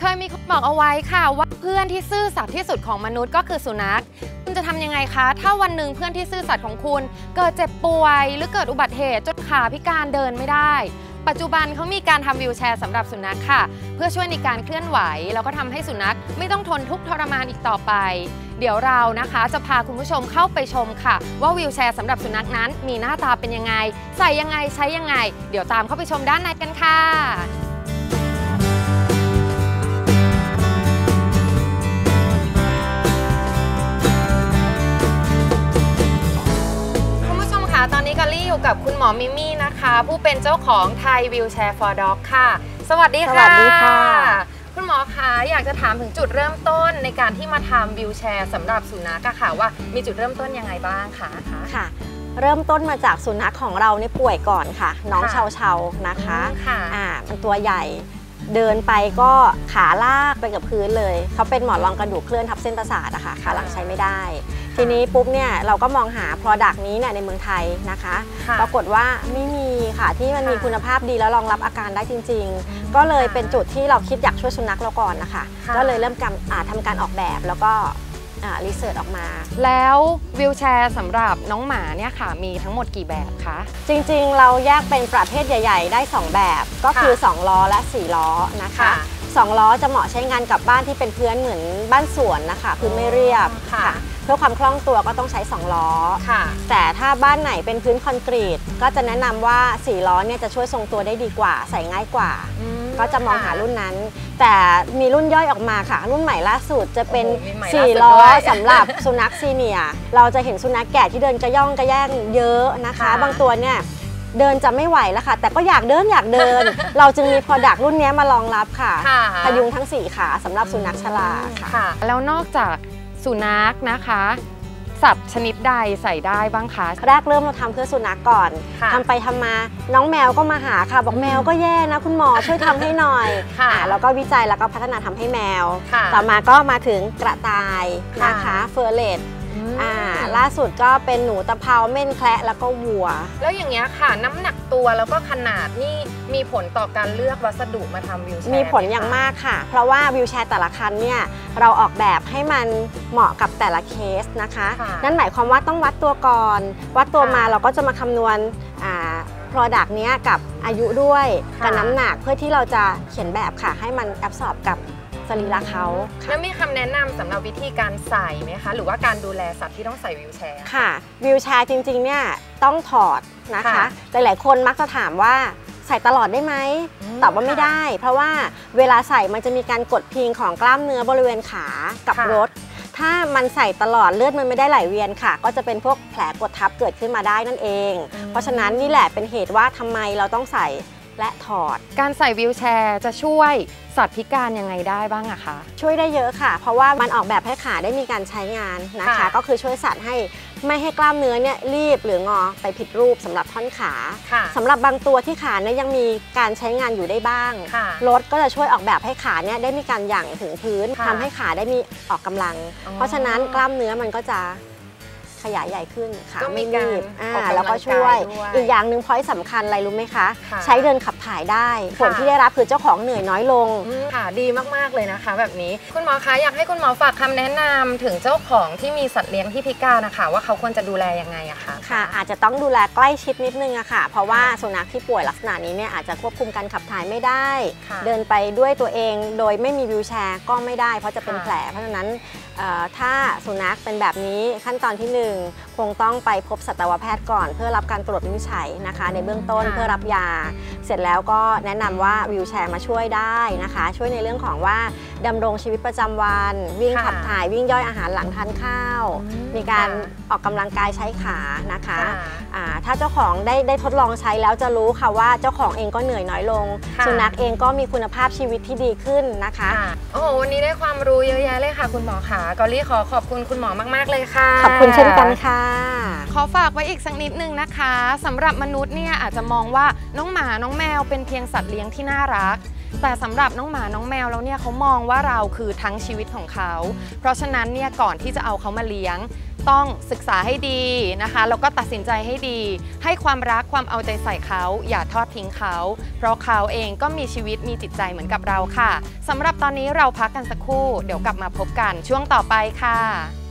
เคยมีคนบอกเอาไว้ค่ะว่าเพื่อนที่ซื่อสัตย์ที่สุดของมนุษย์ก็คือสุนัข คุณจะทำยังไงคะ ถ้าวันหนึ่งเพื่อนที่ซื่อสัตย์ของคุณ เกิดเจ็บป่วย หรือเกิดอุบัติเหตุจนขาพิการเดินไม่ได้ ปัจจุบันเขามีการทำวิวแชร์สำหรับสุนัขค่ะ เพื่อช่วยในการเคลื่อนไหว แล้วก็ทำให้สุนัขไม่ต้องทนทุกข์ทรมานอีกต่อไป เดี๋ยวเรานะคะ จะพาคุณผู้ชมเข้าไปชมค่ะ ว่าวิวแชร์สำหรับสุนัขนั้น มีหน้าตาเป็นยังไง ใส่ยังไงใช้ยังไง เดี๋ยวตามเข้าไปชมด้านในกันค่ะ ตอนนี้กอลลี่อยู่กับคุณหมอมิมี่นะคะ ผู้เป็นเจ้าของไทยวิวแชร์ for dog ค่ะ สวัสดีค่ะ สวัสดีค่ะ คุณหมอคะอยากจะถามถึงจุดเริ่มต้นในการที่มาทำวิวแชร์สำหรับสุนัขอะค่ะว่ามีจุดเริ่มต้นยังไงบ้างคะคะค่ะเริ่มต้นมาจากสุนัขของเราเนี่ยป่วยก่อนค่ะ น้องค่ะเชาเชาๆนะคะอืมค่ะอ่ามันตัวใหญ่เดินไปก็ขาลากไปกับพื้นเลย เขาเป็นหมอนรองกระดูกเคลื่อนทับเส้นประสาทอะค่ะขาหลังใช้ไม่ได้ ทีนี้ปุ๊บเนี่ยเราก็มองหา Product นี้เนี่ยในเมืองไทยนะคะค่ะปรากฏว่าไม่มีค่ะที่มันมีค่ะคุณภาพดีแล้วรองรับอาการได้จริง ๆ ก็เลยเป็นจุดที่เราคิดอยากช่วยสุนัขเราก่อนนะคะค่ะก็เลยเริ่มการอ่าทำการออกแบบแล้วก็รีเสิร์ชออกมา แล้ววิวแชร์สำหรับน้องหมาเนี่ยค่ะ มีทั้งหมดกี่แบบคะ จริงๆ เราแยกเป็นประเภทใหญ่ ๆ ได้ 2 แบบ ก็คือค่ะ2ล้อและ 4 ล้อนะคะค่ะ2ล้อจะเหมาะใช้งานกับบ้านที่เป็นพื้นเหมือนบ้านสวนนะคะพื้นไม่เรียบค่ะ เพื่อความคล่องตัวก็ต้องใช้ 2 ล้อ ค่ะ แต่ถ้าบ้านไหนเป็นพื้นคอนกรีต ก็จะแนะนำว่า 4 ล้อเนี่ยจะช่วยทรงตัวได้ดีกว่า ใส่ง่ายกว่าก็จะมองหารุ่นนั้น แต่มีรุ่นย่อยออกมาค่ะ รุ่นใหม่ล่าสุดจะเป็น โอ้โหมีใหม่ล่าสุด4 ล้อด้วยสำหรับ สุนัขซีเนียร์เราจะเห็นสุนัขแก่ที่เดินกระย่องกระแย่งเยอะนะคะ ค่ะ บางตัวเนี่ยเดินจะไม่ไหวแล้วค่ะ แต่ก็อยากเดินอยากเดิน เราจึงมี Product รุ่นเนี้ยมารองรับค่ะ ค่ะพยุงทั้ง4ขาสำหรับสุนัขชราค่ะค่ะแล้วนอกจาก สุนัขนะคะ สัตว์ชนิดใดใส่ได้บ้างคะ แรกเริ่มเราทำเพื่อสุนัขก่อนค่ะทำไปทำมาน้องแมวก็มาหาค่ะ บอกแมวก็แย่นะคุณหมอช่วยทำให้หน่อยค่ะอ่าแล้วก็วิจัยแล้วก็พัฒนาทำให้แมวค่ะต่อมาก็มาถึงกระต่ายนะคะค่ะเฟอร์เรต อืมอ่าล่าสุดก็เป็นหนูตะเภาเม่นแคระแล้วก็วัว แล้วอย่างเงี้ยค่ะ น้ำหนักตัวแล้วก็ขนาดนี่มีผลต่อการเลือกวัสดุมาทำวิวแชร์มีผลอย่างมากค่ะ เพราะว่าวิวแชร์แต่ละคันเนี่ยเราออกแบบให้มันเหมาะกับแต่ละเคสนะคะ ค่ะ นั่นหมายความว่าต้องวัดตัวก่อน วัดตัวค่ะมาเราก็จะมาคำนวณอ่า Product เนี้ยกับอายุด้วยค่ะ กับน้ำหนักเพื่อที่เราจะเขียนแบบค่ะ ให้มันแอบสอบกับ สรีระเขาค่ะแล้วมีคำแนะนำสำหรับวิธีการใส่ไหมคะ หรือว่าการดูแลสัตว์ที่ต้องใส่วิวแชร์ค่ะวิวแชร์จริงๆเนี่ยต้องถอดนะคะค่ะหลายๆคนมักจะถามว่าใส่ตลอดได้ไหมอืมตอบว่าไม่ได้ เพราะว่าเวลาใส่มันจะมีการกดพิงของกล้ามเนื้อบริเวณขากับค่ะรถ ถ้ามันใส่ตลอดเลือดมันไม่ได้ไหลเวียนค่ะ ก็จะเป็นพวกแผลกดทับเกิดขึ้นมาได้นั่นเอง เพราะฉะนั้นนี่แหละเป็นเหตุว่าทำไมเราต้องใส่ และถอด การใส่วิวแชร์จะช่วยสัตว์พิการยังไงได้บ้างอะคะ ช่วยได้เยอะค่ะ เพราะว่ามันออกแบบให้ขาได้มีการใช้งานนะคะ ค่ะก็คือช่วยสัตว์ให้ไม่ให้กล้ามเนื้อเนี่ยรีบหรืองอไปผิดรูปสำหรับท่อนขาค่ะสำหรับบางตัวที่ขาเนี่ยยังมีการใช้งานอยู่ได้บ้างค่ะ รถก็จะช่วยออกแบบให้ขาเนี่ยได้มีการหยั่งถึงพื้นค่ะทำให้ขาได้มีออกกำลัง อ๋อ เพราะฉะนั้นกล้ามเนื้อมันก็จะ ขยายใหญ่ขึ้นขาก็มีไม่รีบการอ่าออกกำลังแล้วก็ช่วยกายด้วยอีกอย่างหนึ่งพอยสำคัญอะไรรู้ไหมคะ ค่ะใช้เดินขับถ่ายได้ผลค่ะ ที่ได้รับคือเจ้าของเหนื่อยน้อยลง อืมค่ะดีมาก ๆ เลยนะคะ แบบนี้คุณหมอคะอยากให้คุณหมอฝากคำแนะนำถึงเจ้าของที่มีสัตว์เลี้ยงที่พิการนะคะ ว่าเขาควรจะดูแลยังไงอะคะ ค่ะอาจจะต้องดูแลใกล้ชิดนิดนึงอะค่ะ เพราะว่าสุนัขที่ป่วยลักษณะนี้เนี่ยอาจจะควบคุมการขับถ่ายไม่ได้ ค่ะเดินไปด้วยตัวเองโดยไม่มีวิวแชร์ก็ไม่ได้ เพราะจะเป็นค่ะ แผลเพราะฉะนั้นเอ่อ ถ้าสุนัขเป็นแบบนี้ขั้นตอนที่หนึ่งคงต้องไปพบสัตวแพทย์ก่อน เพื่อรับการตรวจวินิจฉัยนะคะ ในเบื้องต้นค่ะเพื่อรับยา เสร็จแล้วก็แนะนำว่าวิวแชร์มาช่วยได้นะคะ ช่วยในเรื่องของว่าดำรงชีวิตประจำวัน วิ่งค่ะขับถ่ายวิ่งย่อยอาหารหลังทานข้าวอืมมีการค่ะออกกำลังกายใช้ขานะคะค่ะอ่าถ้าเจ้าของได้ได้ทดลองใช้แล้วจะรู้ค่ะว่าเจ้าของเองก็เหนื่อยน้อยลงค่ะสุนัขเองก็มีคุณภาพชีวิตที่ดีขึ้นนะคะค่ะโอ้โหวันนี้ได้ความรู้เยอะแยะเลยค่ะ คุณหมอคะกอลลี่ขอขอบคุณคุณหมอมากๆเลยค่ะ ขอบคุณเช่นกันค่ะ ขอฝากไว้อีกสักนิดนึงนะคะสำหรับมนุษย์เนี่ยอาจจะมองว่าน้องหมาน้องแมวเป็นเพียงสัตว์เลี้ยงที่น่ารัก แต่สำหรับน้องหมาน้องแมวแล้วเนี่ยเขามองว่าเราคือทั้งชีวิตของเขา เพราะฉะนั้นเนี่ยก่อนที่จะเอาเขามาเลี้ยง ต้องศึกษาให้ดีนะคะแล้วก็ตัดสินใจให้ดี ให้ความรักความเอาใจใส่เขาอย่าทอดทิ้งเขา เพราะเขาเองก็มีชีวิตมีจิตใจเหมือนกับเราค่ะสำหรับตอนนี้เราพักกันสักครู่ เดี๋ยวกลับมาพบกันช่วงต่อไปค่ะ